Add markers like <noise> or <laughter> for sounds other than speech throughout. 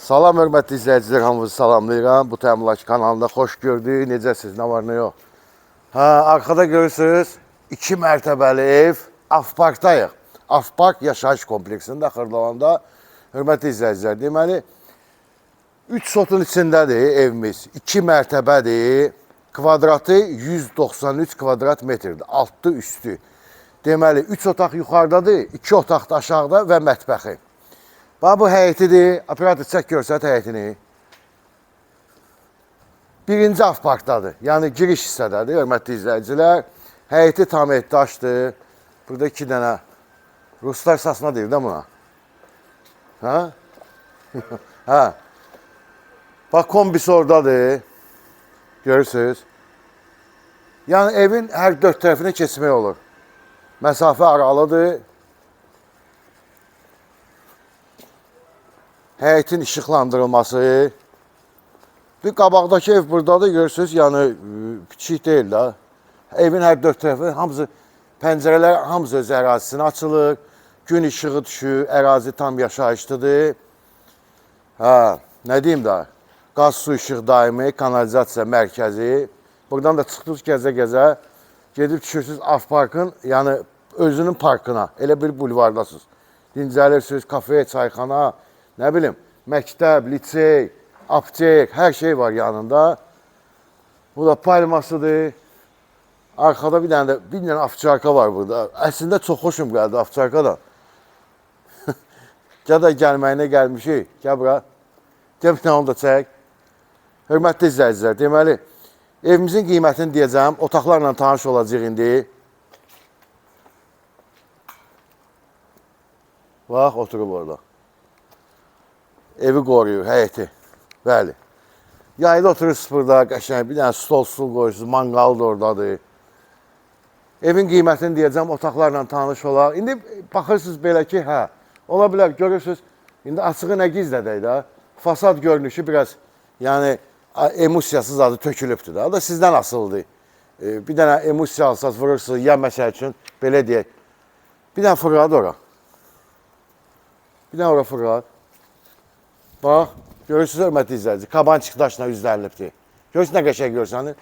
Salam hörmətli izləyicilər, hamınızı salamlayıram. Bu təmlak kanalında xoş gördük. Necəsiz? Nə var, nə yox? Hə, arxada görürsüz, 2 mərtəbəli ev. Afparkdayıq. Afpark yaşayış kompleksində Xırdalanda. Hörmətli izləyicilər, deməli 3 sotun içindədir evimiz. 2 mərtəbədir. Kvadratı 193 kvadrat metrdir. Altı üstü. Deməli 3 otaq yuxarıdadır, 2 otaq da aşağıda və mətbəxi. Bax bu həyətidir. Operator görsət həyətini. Birinci avparkdadır. Yəni giriş hissədədir, hörmətli izləyicilər. Həyəti tam etdaşdır. Burada iki dənə Ruslar sasına deyir də buna. Hə? <laughs> hə. Bax kombis oradadır. Görürsüz? Yəni evin hər dörd tərəfinə keçmək olur. Məsafə aralıdır. Həyətin işıqlandırılması. Bir qabaqdakı ev buradadır, görürsüz, yəni e, kiçik deyil də. Evin hər dörd tərəfi hamısı pəncərələr hamısı öz ərazisinə açılır. Gün işığı düşür, ərazi tam yaşayışlıdır. Hə, nə deyim də? Qaz, su, işıq daimi, kanalizasiya mərkəzi. Buradan da çıxdınız gəzə-gəzə gedib düşürsüz Afparkın, yəni özünün parkına. Elə bir bulvardasınız. Dincəlirsiniz, kafe, çayxana, nə bilim, məktəb, lisey, aptek, hər şey var yanında. Bu da palmasıdır. Arkada bir dənə də bir dənə afçarka var burada. Əslində çox xoşum gəldi afçarka da. <laughs> Gəl də gəlməyinə gəlmişik. Gəl bura. Gəl bir dənə onu da çək. Hörmətli izləyicilər, deməli evimizin qiymətini deyəcəm. Otaqlarla tanış olacağıq indi. Bax, oturub orada. Evi qoruyur, həyəti. Bəli. Yayda oturursunuz burada, qəşəng bir dənə stol, stul qoyursunuz, manqal da oradadır. Evin qiymətini deyəcəm, otaqlarla tanış olaq. İndi baxırsınız belə ki, hə, ola bilər görürsünüz, indi açığı nə gizlədək də, fasad görünüşü biraz, yəni emosiyasız adı tökülübdür da. O da sizdən asılıdır. E, bir dənə emosiya alsaz vurursunuz, ya məsəl üçün, belə deyək, bir dənə fırladı ora. Bir dənə ora fırladı. Bax, görürsünüz hörmətli izləyici, kabançıq daşla üzlənilibdir. Görürsünüz nə qəşəng görsənir.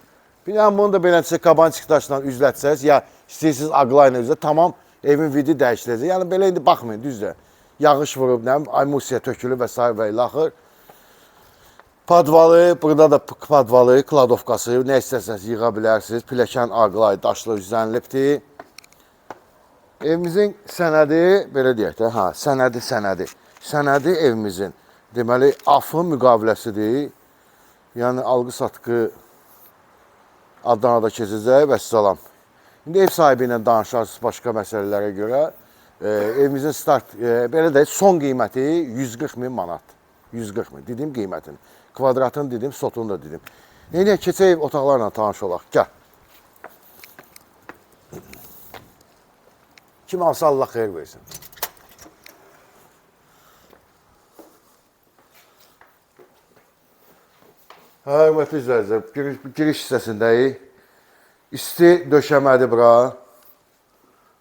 Bir dənə bunu da beləncə kabançıq daşla üzlətsəz, ya istəyirsiniz aqlayla üzlə, tamam evin vidi dəyişiləcək. Yəni belə indi baxmayın, düzdür. Yağış vurub, nə emosiya tökülüb və s. və ilə. Padvalı, burada da padvalı, kladovkası, nə istəsəniz yığa bilərsiniz. Pilləkən aqlay, daşla üzlənilibdir. Evimizin sənədi, belə deyək də, hə, sənədi, sənədi. Sənədi evimizin, deməli, afın müqaviləsidir. Yəni, alqı-satqı Adanada keçəcək və salam. İndi ev sahibi ilə danışarsınız başqa məsələlərə görə. E, evimizin start, e, belə deyək, son qiyməti 140 min manat. 140 min, dedim qiymətini. Kvadratını dedim, sotunu da dedim. Neylə keçək otaqlarla tanış olaq. Gəl. Kim alsa Allah xeyir versin. Hə, hörmətli izləyicilər, giriş, giriş hissəsindəyik. İsti döşəmədir bura.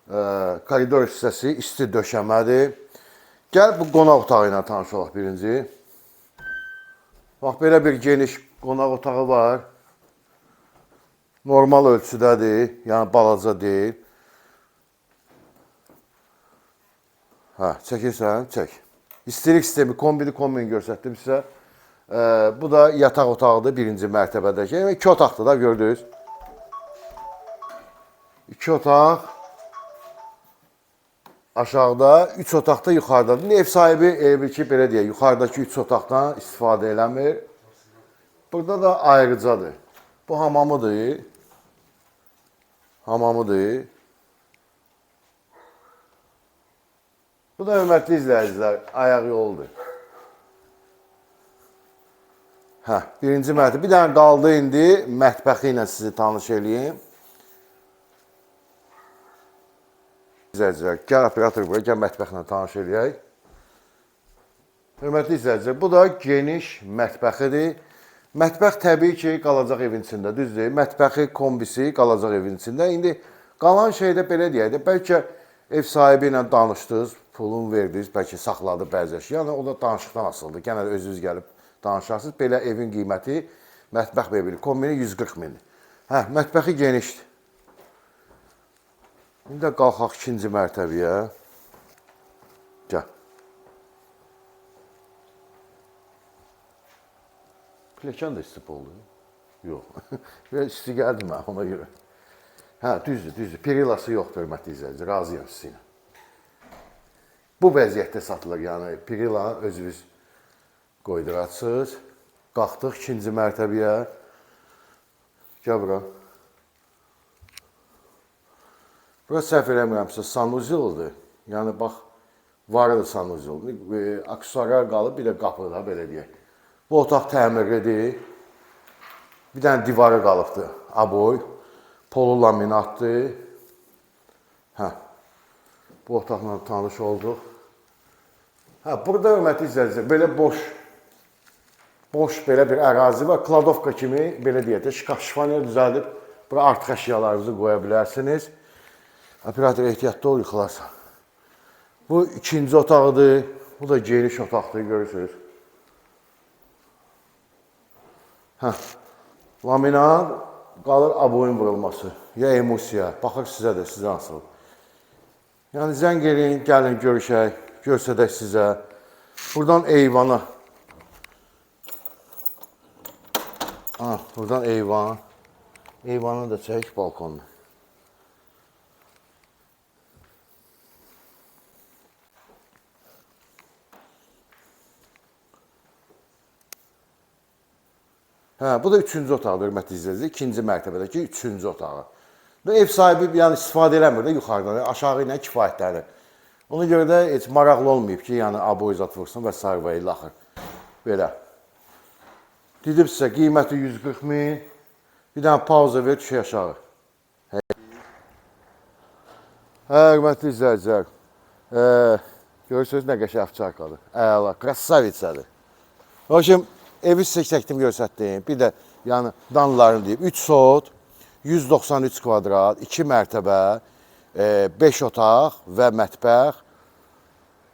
Ə, koridor hissəsi isti döşəmədir. Gəl bu qonaq otağı ilə tanış olaq birinci. Bax belə bir geniş qonaq otağı var. Normal ölçüdədir, yəni balaca deyil. Hə, çəkirsən, çək. İstilik sistemi, kombini kombin göstərdim sizə. Bu da yataq otağıdır birinci mərtəbədəki. Yəni iki otaqdır da gördünüz. İki otaq. Aşağıda, üç otaqda yuxarıdadır. Ev sahibi evi ki, belə deyək, yuxarıdakı üç otaqdan istifadə eləmir. Burada da ayrıcadır. Bu hamamıdır. Hamamıdır. Bu da hörmətli izləyicilər, ayaq yoludur. Hə, birinci mərtəbə. Bir dənə qaldı indi mətbəxi ilə sizi tanış eləyim. İzləyicilər, gəl operator bura, gəl mətbəxlə tanış eləyək. Hörmətli izləyicilər, bu da geniş mətbəxidir. Mətbəx təbii ki, qalacaq evin içində, düzdür? Mətbəxi, kombisi qalacaq evin içində. İndi qalan şeydə belə deyək də, bəlkə ev sahibi ilə danışdınız, pulun verdiniz, bəlkə saxladı bəzi əşya. Yəni o da danışıqdan asılıdır. Yenə özünüz gəlib danışarsınız. Belə evin qiyməti mətbəx mebeli kombini 140 mindir. Hə, mətbəxi genişdir. İndi də qalxaq ikinci mərtəbəyə. Gəl. Pilləkən də isti oldu. Yox. <laughs> Biraz isti gəldi mənə ona görə. Hə, düzdür, düzdür. Perilası yoxdur, hörmətli izləyicilər. Razıyam sizinlə. Bu vəziyyətdə satılır, yəni Perilanı özünüz qoyduratsınız. Qalxdıq ikinci mərtəbəyə. Gəl bura. Bura səhv eləmirəmsə sanuzildir. Yəni bax, vardı sanuzil. E, Aksesuarlar qalıb, bir də qapı da belə deyək. Bu otaq təmirlidir. Bir dənə divarı qalıbdı. Aboy. Polu laminatdır. Hə. Bu otaqla tanış olduq. Hə, burada hörmətli izləyicilər, belə boş boş belə bir ərazi var. Kladovka kimi belə deyək də şkaf şifonier düzəldib bura artıq əşyalarınızı qoya bilərsiniz. Operator ehtiyatlı ol yıxılarsan. Bu ikinci otaqdır. Bu da geniş otaqdır, görürsünüz. Hə. Laminat qalır aboyun vurulması ya emulsiya. Baxır sizə də, sizə asıl. Yəni zəng eləyin, gəlin görüşək, göstərək sizə. Buradan eyvana. Ah, buradan eyvan. Eyvanı da çək balkonda. Hə, bu da üçüncü otaqdır, hörmətli izləyicilər. İkinci mərtəbədəki üçüncü otağı. Və ev sahibi yəni istifadə eləmir də yuxarıdan, aşağı ilə kifayətlənir. Ona görə də heç maraqlı olmayıb ki, yəni aboyzat vursun və sair və ilə axır. Belə. Gedibsə qiyməti 140 min. Bir dənə pauza ver, düşək aşağı. Hə, hörmətli izləyicilər. E, görürsünüz nə qəşəng avçarkadır. Əla, krasavitsadır. Hoşum, evi sizə çəkdim, göstərdim. Bir də yəni danlarını deyim. 3 sot, 193 kvadrat, 2 mərtəbə, 5 e, otaq və mətbəx.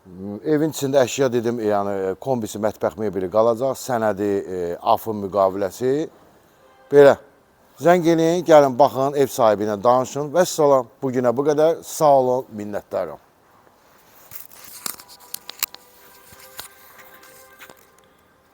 Evin içində əşya dedim, yəni kombisi, mətbəx mebeli qalacaq, sənədi, e, afın müqaviləsi. Belə. Zəng eləyin, gəlin baxın, ev sahibi ilə danışın. Vəssalam. Bu günə bu qədər. Sağ olun, minnətdaram.